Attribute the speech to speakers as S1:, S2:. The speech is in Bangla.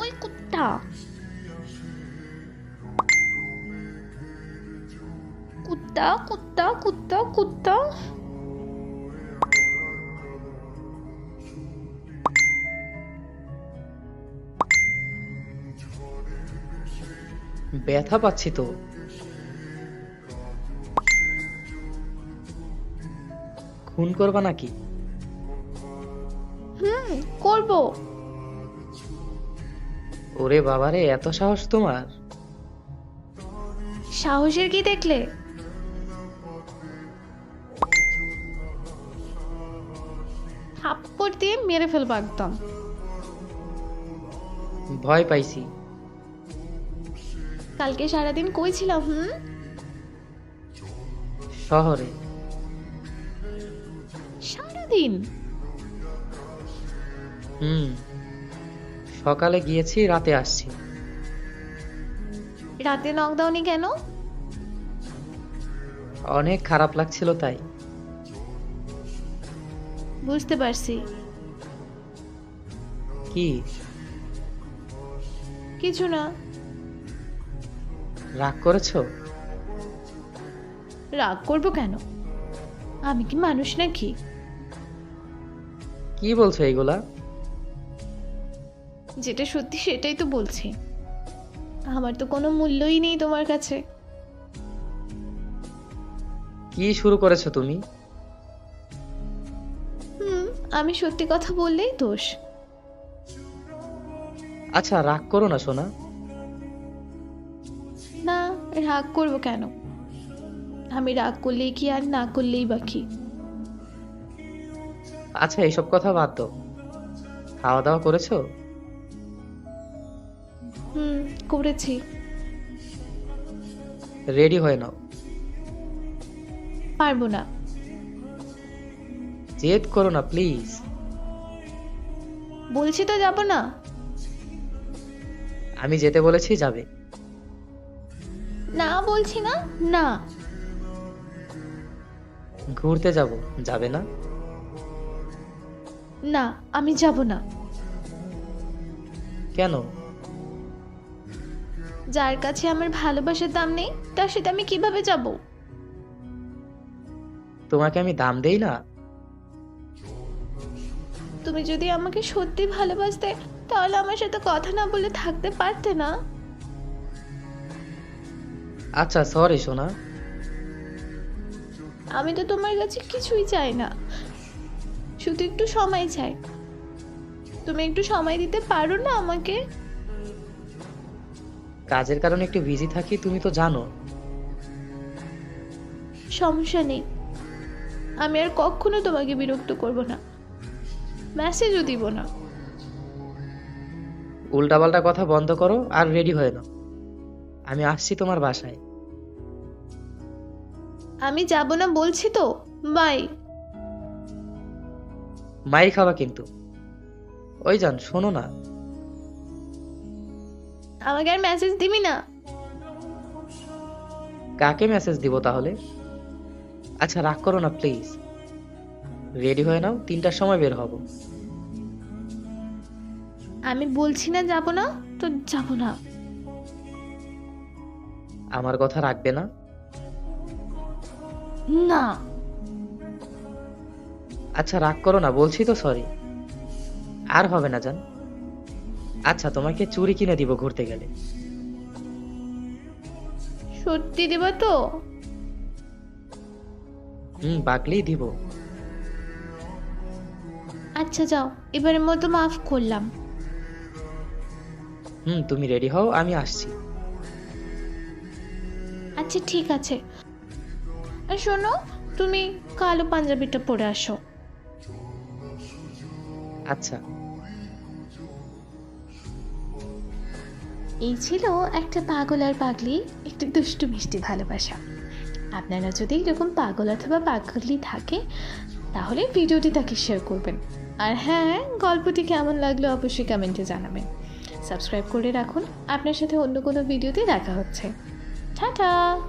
S1: ওই কুত্তা কুত্তা কুত্তা কুত্তা কুত্তা।
S2: ব্যথা পাচ্ছি তো। খুন করবা নাকি?
S1: হুম করব।
S2: ওরে বাবারে এত সাহস তোমার?
S1: সাহসের কি দেখলে? থাপ্পড় দিয়ে মেরে ফেলব একদম।
S2: ভয় পাইছি।
S1: কালকে সারাদিন কই ছিলাম হুম?
S2: শহরে।
S1: সারাদিন?
S2: হুম। সকালে গিয়েছি রাতে আসছি।
S1: রাতে নকডাউনে কেন?
S2: অনেক খারাপ লাগছিল তাই।
S1: বুঝতে পারছি।
S2: কি?
S1: কিছু না।
S2: রাগ করেছ?
S1: রাগ করব কেন? আমি কি মানুষ নাকি?
S2: কি বলছো এইগুলা
S1: যেটা সত্যি সেটাই তো বলছি। আমার তো কোনো মূল্যই নেই তোমার কাছে।
S2: কি শুরু করেছ তুমি?
S1: হুম আমি সত্যি কথা বললেই দোষ।
S2: আচ্ছা রাগ করো না সোনা।
S1: না রাগ করব কেন? আমি রাগ করলেই কি আর না করলেই বাকি
S2: আচ্ছা এইসব কথা বাদ দাও। খাওয়া দাওয়া করেছ?
S1: হুম করেছি।
S2: রেডি হয়ে নাও।
S1: পারব না।
S2: জেদ করো না প্লিজ।
S1: বলছি তো যাব না।
S2: আমি যেতে বলেছি যাবে।
S1: না বলছি না না।
S2: ঘুরতে যাব যাবে না?
S1: না আমি যাব না।
S2: কেন?
S1: যার কাছে আমার ভালোবাসার দাম নেই তার সাথে আমি কীভাবে যাব?
S2: তোমাকে আমি দাম দেই না?
S1: তুমি যদি আমাকে সত্যি ভালোবাসতে তাহলে আমার সাথে কথা না বলে থাকতে পারতে না।
S2: আচ্ছা সরি সোনা।
S1: আমি তো তোমার কাছে কিছুই চাই না। শুধু একটু সময় চাই। তুমি একটু সময় দিতে পারো না আমাকে?
S2: কাজের কারণে একটু বিজি থাকি তুমি তো জানো।
S1: সমস্যা নেই। আমি আর কখনো তোমাকে বিরক্ত করব না। মেসেজও দিব না।
S2: উল্টাপাল্টা কথা বন্ধ করো আর রেডি হয়ে নাও। আমি আসছি তোমার বাসায়।
S1: আমি যাব না বলছি তো বাই।
S2: মাইর খাওয়া কিন্তু। ওই যান শোনো না।
S1: আমাকে আর মেসেজ দিবি না?
S2: কাকে মেসেজ দিব তাহলে? আচ্ছা রাগ করো না প্লিজ রেডি হয়ে নাও তিনটার সময় বের হব।
S1: আমি বলছি না যাব না তো যাব না।
S2: আমার কথা রাখবে না?
S1: না।
S2: আচ্ছা রাগ করো না বলছি তো সরি আর হবে না জান। আচ্ছা তোমাকে চুরি কিনে দিব ঘুরতে গেলে।
S1: সত্যি দিব তো?
S2: হুম বাকলেই দিব।
S1: আচ্ছা যাও এবারের মতো মাফ করলাম।
S2: হুম তুমি রেডি হও আমি আসছি।
S1: আচ্ছা ঠিক আছে। আর শোনো তুমি কালো পাঞ্জাবিটা পরে আসো।
S2: আচ্ছা।
S1: এই ছিল একটা পাগল আর পাগলি, একটি দুষ্টু মিষ্টি ভালোবাসা। আপনারা যদি এরকম পাগল অথবা পাগলি থাকে, তাহলে ভিডিওটি তাকে শেয়ার করবেন। আর হ্যাঁ গল্পটি কেমন লাগল অবশ্যই কমেন্টে জানাবেন। সাবস্ক্রাইব করে রাখুন। আপনার সাথে অন্য কোনো ভিডিওতে দেখা হচ্ছে। টাটা!